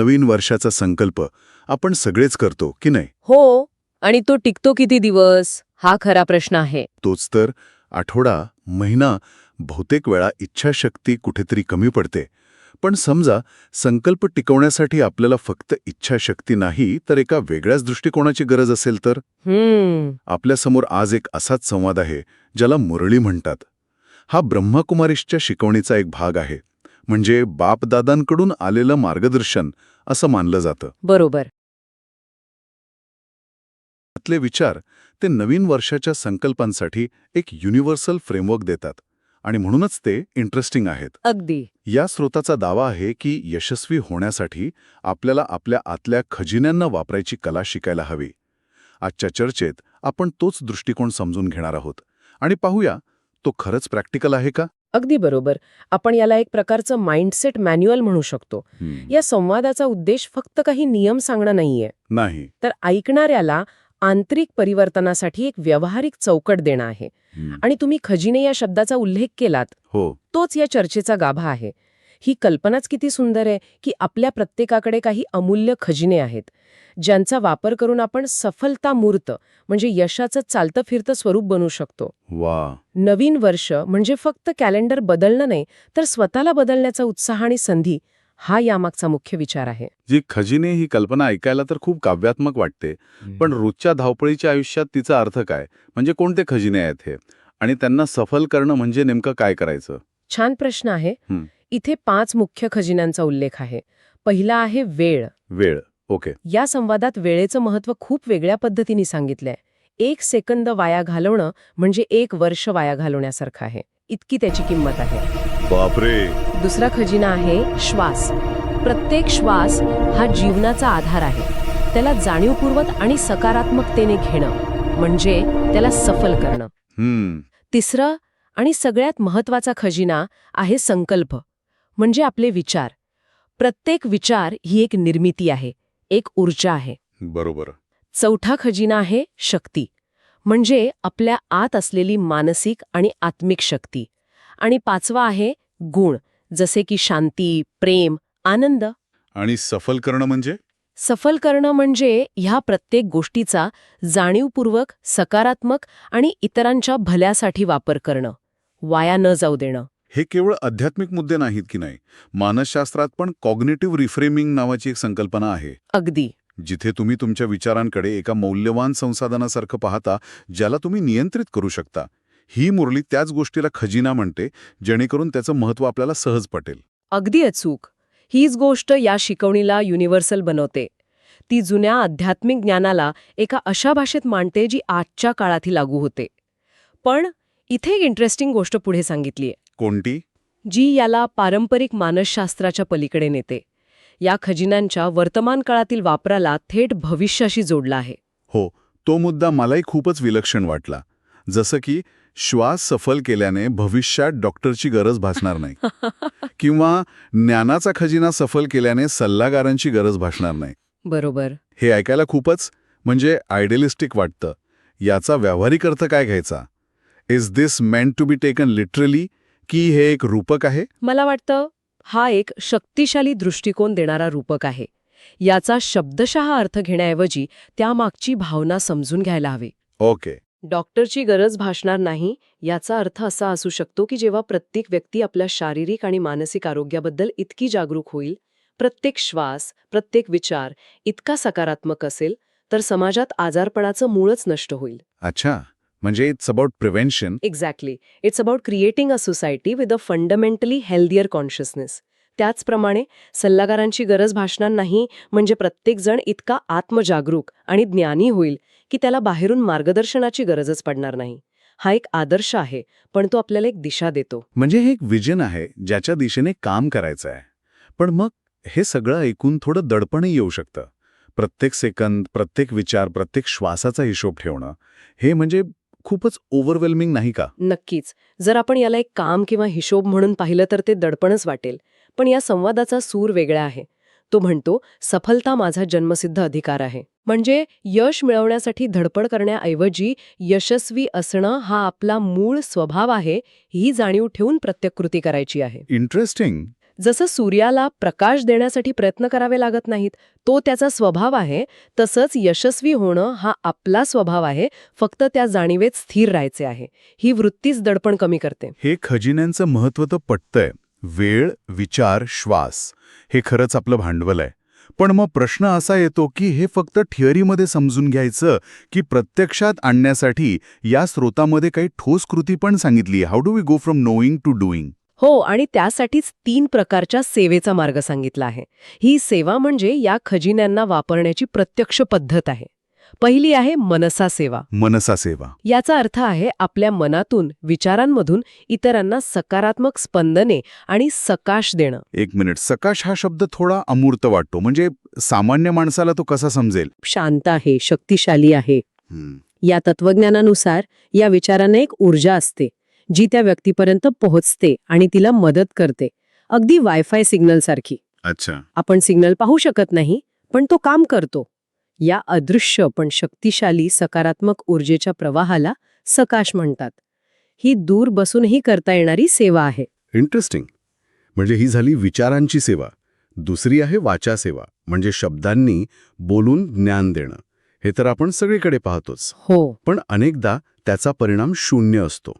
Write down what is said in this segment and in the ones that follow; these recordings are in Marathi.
नवीन वर्षाचा संकल्प आपण सगळेच करतो की नाही? हो आणि तो टिकतो किती दिवस? हा खरा प्रश्न आहे. तोच तर आठवडा महिना बहुतेक वेळा इच्छाशक्ती कुठेतरी कमी पडते. पण समजा संकल्प टिकवण्यासाठी आपल्याला फक्त इच्छाशक्ती नाही तर एका वेगळ्याच दृष्टिकोनाची गरज असेल तर? आपल्यासमोर आज एक असाच संवाद आहे ज्याला मुरळी म्हणतात. हा ब्रह्मकुमारीशच्या शिकवणीचा एक भाग आहे. म्हणजे बापदादांकडून आलेलं मार्गदर्शन असं मानलं जातं. बरोबर. त्यातले विचार ते नवीन वर्षाच्या संकल्पांसाठी एक युनिव्हर्सल फ्रेमवर्क देतात आणि म्हणूनच ते इंटरेस्टिंग आहेत. अगदी. या स्रोताचा दावा आहे की यशस्वी होण्यासाठी आपल्याला आपल्या आतल्या खजिन्यांना वापरायची कला शिकायला हवी. आजच्या चर्चेत आपण तोच दृष्टिकोन समजून घेणार आहोत. आणि पाहूया तो खरंच प्रॅक्टिकल आहे का? अगदी बरोबर. आपण याला एक प्रकारचं माइंडसेट मॅन्युअल म्हणू शकतो. या संवादाचा उद्देश फक्त काही नियम सांगणं नाहीये. नाही. तर ऐकणाऱ्याला आंतरिक परिवर्तनासाठी एक व्यावहारिक चौकट देणं आहे. आणि तुम्ही खजिने या शब्दाचा उल्लेख केलात. हो. तोच या चर्चेचा गाभा आहे. ही कल्पनाच किती सुंदर आहे की आपल्या प्रत्येकाकडे काही अमूल्य खजिने आहेत. ज्यांचा वापर करून आपण सफलता मूर्त म्हणजे यशाचं चालतं फिरतं स्वरूप बनू शकतो. वा नवीन वर्ष म्हणजे फक्त कॅलेंडर बदलणं नाही तर स्वतःला बदलण्याचा उत्साह आणि संधी हा यामागचा मुख्य विचार आहे. जी खजिने ही कल्पना ऐकायला तर खूप काव्यात्मक वाटते पण रोजच्या धावपळीच्या आयुष्यात तिचा अर्थ काय? म्हणजे कोणते खजिने आहेत हे? आणि त्यांना सफल करणं म्हणजे नेमकं काय करायचं? छान प्रश्न आहे. इथे पाच मुख्य खजिन्यांचा उल्लेख आहे. पहिला आहे वेळ. वेळ. ओके. या संवादात वेळेचं महत्त्व खूप वेगळ्या पद्धतीने सांगितलंय. एक सेकंद वाया घालवणं म्हणजे एक वर्ष वाया घालवण्यासारखं आहे. इतकी त्याची किंमत आहे. बापरे! दुसरा खजिना आहे श्वास. प्रत्येक श्वास हा जीवनाचा आधार आहे. त्याला जाणीवपूर्वक आणि सकारात्मकतेने घेणं म्हणजे त्याला सफल करणं. तिसरं आणि सगळ्यात महत्त्वाचा खजिना आहे संकल्प. म्हणजे आपले विचार. प्रत्येक विचार ही एक निर्मिती आहे एक ऊर्जा आहे. बरोबर. चौथा खजिना आहे शक्ती. म्हणजे आपल्या आत असलेली मानसिक आणि आत्मिक शक्ती. आणि पाचवा आहे गुण जसे की शांती प्रेम आनंद. आणि सफल करणं म्हणजे? सफल करणं म्हणजे ह्या प्रत्येक गोष्टीचा जाणीवपूर्वक सकारात्मक आणि इतरांच्या भल्यासाठी वापर करणं. वाया न जाऊ देणं. हे केवळ आध्यात्मिक मुद्दे नाहीत की नाही मानसशास्त्रात पण कॉग्नेटिव्ह रिफ्रेमिंग नावाची एक संकल्पना आहे. अगदी. जिथे तुम्ही तुमच्या विचारांकडे एका मौल्यवान संसाधनासारखं पाहता ज्याला तुम्ही नियंत्रित करू शकता. ही मुरली त्याच गोष्टीला खजिना म्हणते जेणेकरून त्याचं महत्त्व आपल्याला सहज पटेल. अगदी अचूक. हीच गोष्ट या शिकवणीला युनिव्हर्सल बनवते. ती जुन्या आध्यात्मिक ज्ञानाला एका अशा भाषेत मांडते जी आजच्या काळातही लागू होते. पण इथे एक इंटरेस्टिंग गोष्ट पुढे सांगितलीय. कोणती? जी याला पारंपरिक मानसशास्त्राच्या पलीकडे नेते. या खजिन्यांच्या वर्तमान काळातील वापराला थेट भविष्याशी जोडला आहे. हो तो मुद्दा मलाही खूपच विलक्षण वाटला. जसं की श्वास सफल केल्याने भविष्यात डॉक्टरची गरज भासणार नाही. किंवा ज्ञानाचा खजिना सफल केल्याने सल्लागारांची गरज भासणार नाही. बरोबर. हे ऐकायला खूपच म्हणजे आयडियलिस्टिक वाटतं. याचा व्यावहारिक अर्थ काय घ्यायचा? Is this meant to be taken literally की हे एक रूपक आहे? मला वाटतं हा एक शक्तिशाली दृष्टिकोन देणारा रूपक आहे. याचा शब्दशः अर्थ घेण्याऐवजी त्यामागची भावना समजून घ्यायला हवी. ओके. डॉक्टरची गरज भासणार नाही याचा अर्थ असा असू शकतो की जेव्हा प्रत्येक व्यक्ती आपल्या शारीरिक आणि मानसिक आरोग्याबद्दल इतकी जागरूक होईल प्रत्येक श्वास प्रत्येक विचार इतका सकारात्मक असेल तर समाजात आजारपणाचं मूळच नष्ट होईल. अच्छा. म्हणजे it's about prevention exactly it's about creating a society with a fundamentally healthier consciousness त्याचप्रमाणे सल्लागारांची गरज भासणार नाही म्हणजे प्रत्येकजण इतका आत्मजागरूक आणि ज्ञानी होईल की त्याला बाहेरून मार्गदर्शनाची गरजच पडणार नाही. हा एक आदर्श आहे पण तो आपल्याला एक दिशा देतो. म्हणजे हे एक विजन आहे ज्याच्या दिशेने काम करायचं आहे. पण मग हे सगळं ऐकून थोडं दडपणही येऊ शकतं. प्रत्येक सेकंद प्रत्येक विचार प्रत्येक श्वासाचा हिशोब ठेवणं हे म्हणजे खूपच ओव्हरवेल्मिंग नाही का? नक्कीच. जर आपण याला एक काम किंवा हिशोब म्हणून पाहिलं तर ते दडपणच वाटेल. पण या संवादाचा सूर वेगळा आहे. तो म्हणतो सफलता माझा जन्मसिद्ध अधिकार आहे. म्हणजे यश मिळवण्यासाठी धडपड करण्याऐवजी यशस्वी असणं हा आपला मूळ स्वभाव आहे ही जाणीव ठेवून प्रत्येक कृती करायची आहे. इंटरेस्टिंग जसं सूर्याला प्रकाश देण्यासाठी प्रयत्न करावे लागत नाहीत तो त्याचा स्वभाव आहे तसंच यशस्वी होणं हा आपला स्वभाव आहे फक्त त्या जाणीवेत स्थिर राहायचे आहे. ही वृत्तीच दडपण कमी करते. हे खजिन्यांचं महत्त्व तर पटतंय. वेळ विचार श्वास हे खरंच आपलं भांडवल आहे पण मग प्रश्न असा येतो की हे फक्त थिअरीमध्ये समजून घ्यायचं की प्रत्यक्षात आणण्यासाठी या स्रोतामध्ये काही ठोस कृती पण सांगितली how do we go from knowing to doing हो आणि त्यासाठीच तीन प्रकारच्या सेवेचा मार्ग सांगितला आहे. ही सेवा म्हणजे या खजिन्यांना वापरण्याची प्रत्यक्ष पद्धत आहे. पहिली आहे मनसा सेवा. मनसा सेवा. याचा अर्थ आहे आपल्या मनातून विचारांमधून इतरांना सकारात्मक स्पंदने आणि सकाश देणं. एक मिनिट. सकाश हा शब्द थोडा अमूर्त वाटतो. म्हणजे सामान्य माणसाला तो कसा समजेल? शांत आहे शक्तिशाली आहे. या तत्वज्ञानानुसार या विचारांना एक ऊर्जा असते. जी त्या व्यक्तीपर्यंत पोहोचते आणि तिला मदत करते. अगदी वायफाय सिग्नल सारखी. अच्छा. आपण सिग्नल पाहू शकत नाही पण तो काम करतो. या अदृश्य पण शक्तिशाली सकारात्मक ऊर्जेच्या प्रवाहाला सकाश म्हणतात. ही दूर बसूनही करता येणारी सेवा आहे. इंटरेस्टिंग म्हणजे ही झाली विचारांची सेवा. दुसरी आहे वाचा सेवा म्हणजे शब्दांनी बोलून ज्ञान देणं. हे तर आपण सगळीकडे पाहतोच. हो. पण अनेकदा त्याचा परिणाम शून्य असतो.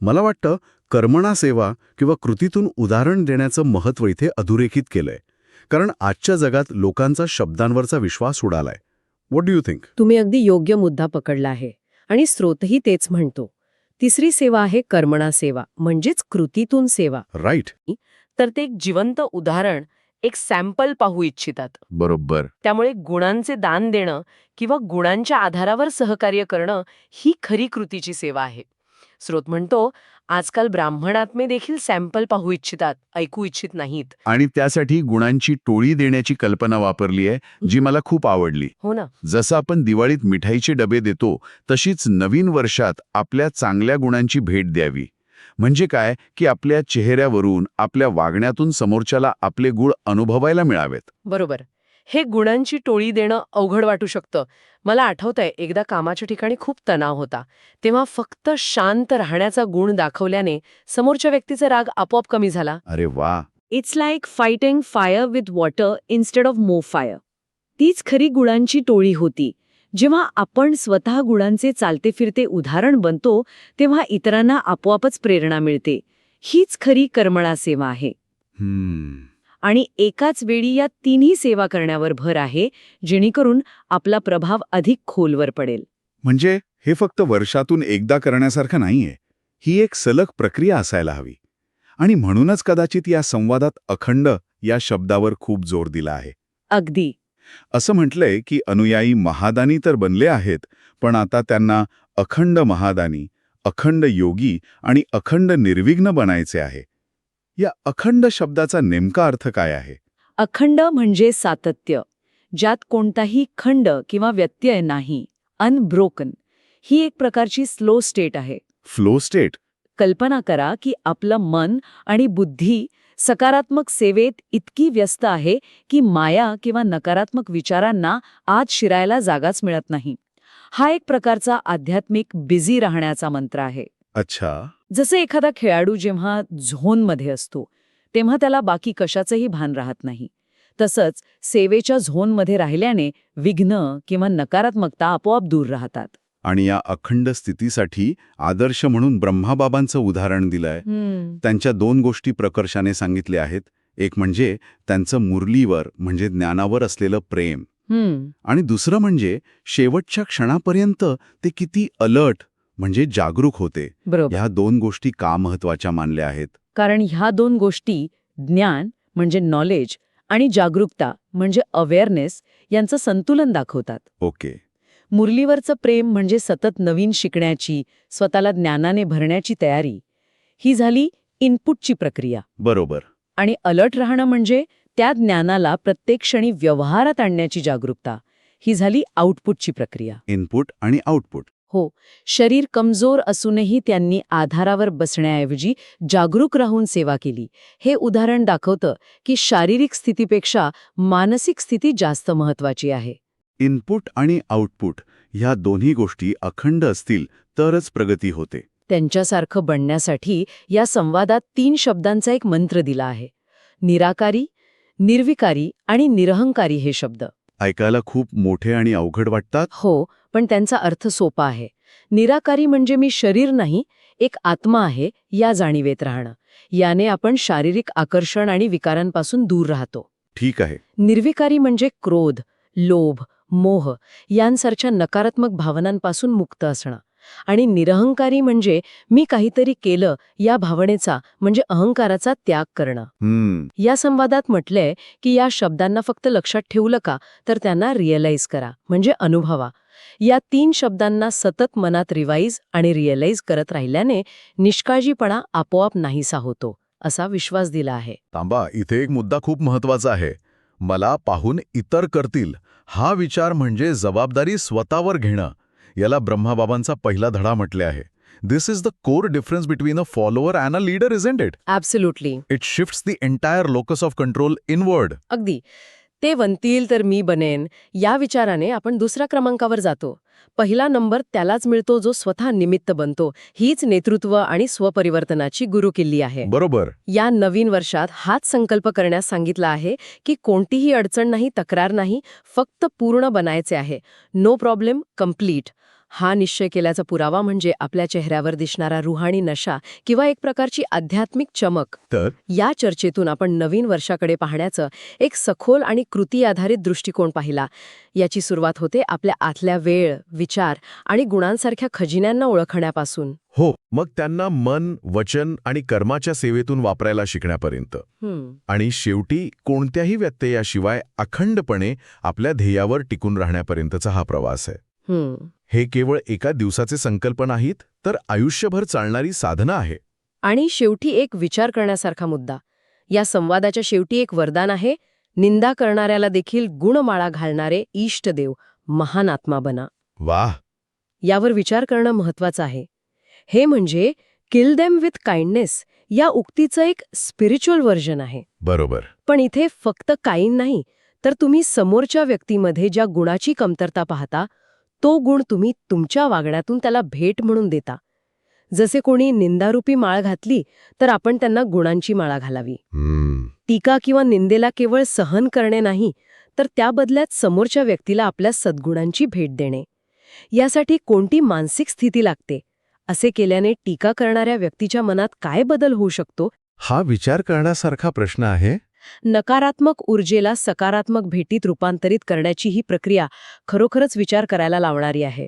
मला वाटतं कर्मणा सेवा किंवा कृतीतून उदाहरण देण्याचं महत्त्व इथे अधोरेखित केलंय. कारण आजच्या जगात लोकांचा शब्दांवरचा विश्वास उडालाय. व्हॉट डू यू थिंक तुम्ही अगदी योग्य मुद्दा पकडला आहे. आणि स्रोतही तेच म्हणतो. तिसरी सेवा आहे कर्मणा सेवा म्हणजेच कृतीतून सेवा. राईट तर ते एक जिवंत उदाहरण एक सॅम्पल पाहू इच्छितात. बरोबर. त्यामुळे गुणांचे दान देणं किंवा गुणांच्या आधारावर सहकार्य करणं ही खरी कृतीची सेवा आहे. स्रोत म्हणतो आजकाल ब्राह्मणात्मे देखील सॅम्पल पाहू इच्छितात ऐकू इच्छित नाहीत. आणि त्यासाठी गुणांची टोळी देण्याची कल्पना वापरली आहे जी मला खूप आवडली. हो ना. जसं आपण दिवाळीत मिठाईचे डबे देतो तशीच नवीन वर्षात आपल्या चांगल्या गुणांची भेट द्यावी. म्हणजे काय? की आपल्या चेहऱ्यावरून आपल्या वागण्यातून समोरच्याला आपले गुण अनुभवायला मिळावेत. बरोबर. हे गुणांची टोळी देणं अवघड वाटू शकतं. मला आठवतंय एकदा कामाच्या ठिकाणी खूप तणाव होता. तेव्हा फक्त शांत राहण्याचा गुण दाखवल्याने समोरच्या व्यक्तीचा राग आपोआप कमी झाला. अरे वा. It's like fighting fire with water instead of more fire तीच खरी गुणांची टोळी होती. जेव्हा आपण स्वतः गुणांचे चालते फिरते उदाहरण बनतो तेव्हा इतरांना आपोआपच प्रेरणा मिळते. हीच खरी कर्मणा सेवा आहे. हम्म. आणि एकाच वेळी या तिन्ही सेवा करण्यावर भर आहे जेणेकरून आपला प्रभाव अधिक खोलवर पडेल. म्हणजे हे फक्त वर्षातून एकदा करण्यासारखं नाहीये. ही एक सलग प्रक्रिया असायला हवी. आणि म्हणूनच कदाचित या संवादात अखंड या शब्दावर खूप जोर दिला आहे. अगदी. असं म्हटलंय की अनुयायी महादानी तर बनले आहेत पण आता त्यांना अखंड महादानी अखंड योगी आणि अखंड निर्विघ्न बनायचे आहे. या अखंड शब्दाचा नेमका अर्थ काय आहे? अखंड म्हणजे सातत्य ज्यात कोणताही खंड किंवा व्यत्यय नाही. अनब्रोकन ही एक प्रकारची स्लो स्टेट आहे. फ्लो स्टेट कल्पना करा की आपलं मन आणि बुद्धी सकारात्मक सेवेत इतकी व्यस्त आहे की माया किंवा नकारात्मक विचारांना आत शिरायला जागाच मिळत नाही. हा एक प्रकारचा आध्यात्मिक बिझी राहण्याचा मंत्र आहे. अच्छा. जसे एखादा खेळाडू जेव्हा झोनमध्ये असतो तेव्हा त्याला बाकी कशाचंही भान राहत नाही. तसंच सेवेच्या झोनमध्ये राहिल्याने विघ्न किंवा नकारात्मकता आपोआप दूर राहतात. आणि या अखंड स्थितीसाठी आदर्श म्हणून ब्रह्माबाबांचं उदाहरण दिलंय. त्यांच्या दोन गोष्टी प्रकर्षाने सांगितल्या आहेत. एक म्हणजे त्यांचं मुरलीवर म्हणजे ज्ञानावर असलेलं प्रेम. आणि दुसरं म्हणजे शेवटच्या क्षणापर्यंत ते किती अलर्ट म्हणजे जागरूक होते. ह्या दोन गोष्टी का महत्त्वाच्या मानल्या आहेत? कारण ह्या दोन गोष्टी ज्ञान म्हणजे नॉलेज आणि जागरूकता म्हणजे अवेअरनेस यांचं संतुलन दाखवतात. ओके. मुरलीवरचं प्रेम म्हणजे सतत नवीन शिकण्याची स्वतःला ज्ञानाने भरण्याची तयारी. ही झाली इनपुटची प्रक्रिया. बरोबर. आणि अलर्ट राहणं म्हणजे त्या ज्ञानाला प्रत्येक क्षणी व्यवहारात आणण्याची जागरूकता. ही झाली आउटपुटची प्रक्रिया. इनपुट आणि आउटपुट हो शरीर कमजोर असूनही त्यांनी आधारावर बसण्याऐवजी जागरूक राहून सेवा केली. हे उदाहरण दाखवतं की शारीरिक स्थितीपेक्षा मानसिक स्थिती जास्त महत्वाची आहे. इनपुट आणि आउटपुट ह्या दोन्ही गोष्टी अखंड असतील तरच प्रगती होते. त्यांच्यासारखं बनण्यासाठी या संवादात तीन शब्दांचा एक मंत्र दिला आहे. निराकारी निर्विकारी आणि निरहंकारी हे शब्द. ऐकायला खूप मोठे आणि अवघड वाटतात? हो पण त्यांचा अर्थ सोपा आहे. निराकारी म्हणजे मी शरीर नाही एक आत्मा आहे या जाणीवेत राहणं. याने आपण शारीरिक आकर्षण आणि विकारांपासून दूर राहतो. ठीक आहे. निर्विकारी म्हणजे क्रोध लोभ मोह यांसारख्या नकारात्मक भावनांपासून मुक्त असणं. आणि निरहंकारी म्हणजे मी काहीतरी केलं या भावनेचा म्हणजे अहंकाराचा त्याग करणं. या संवादात म्हटलंय की या शब्दांना फक्त लक्षात ठेवलं का तर त्यांना रिअलाइज करा म्हणजे अनुभवा. या तीन शब्दांना सतत मनात रिवाईज आणि रिअलाइज करत राहिल्याने निष्काळजीपणा आपोआप नाहीसा होतो असा विश्वास दिला आहे. तांबा इथे एक मुद्दा खूप महत्त्वाचा आहे. मला पाहून इतर करतील हा विचार म्हणजे जबाबदारी स्वतःवर घेणं. याला ब्रह्माबाबांचा पहिला धडा म्हटले आहे. This is the core difference between a follower and a leader isn't it absolutely it shifts the entire locus of control inward अगदी. ते बनतील तर मी बनेन या विचाराने आपण दुसऱ्या क्रमांकावर जातो. पहिला नंबर त्यालाच मिळतो जो स्वतः निमित्त बनतो. हीच नेतृत्व आणि स्वपरिवर्तनाची गुरुकिल्ली आहे. बरोबर. या नवीन वर्षात हाच संकल्प करण्यास सांगितला आहे की कोणतीही अडचण नाही तक्रार नाही फक्त पूर्ण बनायचे आहे. नो प्रॉब्लेम कंप्लीट हा निश्चय केल्याचा पुरावा म्हणजे आपल्या चेहऱ्यावर दिसणारा रुहाणी नशा किंवा एक प्रकारची आध्यात्मिक चमक. तर? या चर्चेतून आपण नवीन वर्षाकडे पाहण्याचं एक सखोल आणि कृती आधारित दृष्टिकोन पाहिला. याची सुरुवात होते आपल्या आतल्या वेळ विचार आणि गुणांसारख्या खजिन्यांना ओळखण्यापासून. हो मग त्यांना मन वचन आणि कर्माच्या सेवेतून वापरायला शिकण्यापर्यंत. आणि शेवटी कोणत्याही व्यत्ययाशिवाय अखंडपणे आपल्या ध्येयावर टिकून राहण्यापर्यंतचा हा प्रवास आहे. हे. केवळ एका दिवसाचे संकल्प नाहीत तर आयुष्यभर चालणारी साधना आहे. आणि शेवटी एक विचार करण्यासारखा मुद्दा. या संवादाच्या शेवटी एक वरदान आहे निंदा करणाऱ्याला देखील गुणमाळा घालणारे इष्टदेव महान आत्मा बना. वाह! यावर विचार करणं महत्वाचं आहे. हे म्हणजे किल देम विथ काइंडनेस या उक्तीचं एक स्पिरिच्युअल व्हर्जन आहे. बरोबर. पण इथे फक्त काईन नाही तर तुम्ही समोरच्या व्यक्तीमध्ये ज्या गुणाची कमतरता पाहता तो गुण तुम्ही तुमच्या वागण्यातून त्याला भेट म्हणून देता. जसे कोणी निंदारूपी माळ घातली तर आपण त्यांना गुणांची माळा घालावी. टीका किंवा निंदेला केवळ सहन करणे नाही तर त्या बदल्यात समोरच्या व्यक्तीला आपल्या सद्गुणांची भेट देणे. यासाठी कोणती मानसिक स्थिती लागते? असे केल्याने टीका करणाऱ्या व्यक्तीच्या मनात काय बदल होऊ शकतो? हा विचार करण्यासारखा प्रश्न आहे. नकारात्मक ऊर्जेला सकारात्मक भेटीत रूपांतरित करण्याची ही प्रक्रिया खरोखरच विचार करायला लावणारी आहे.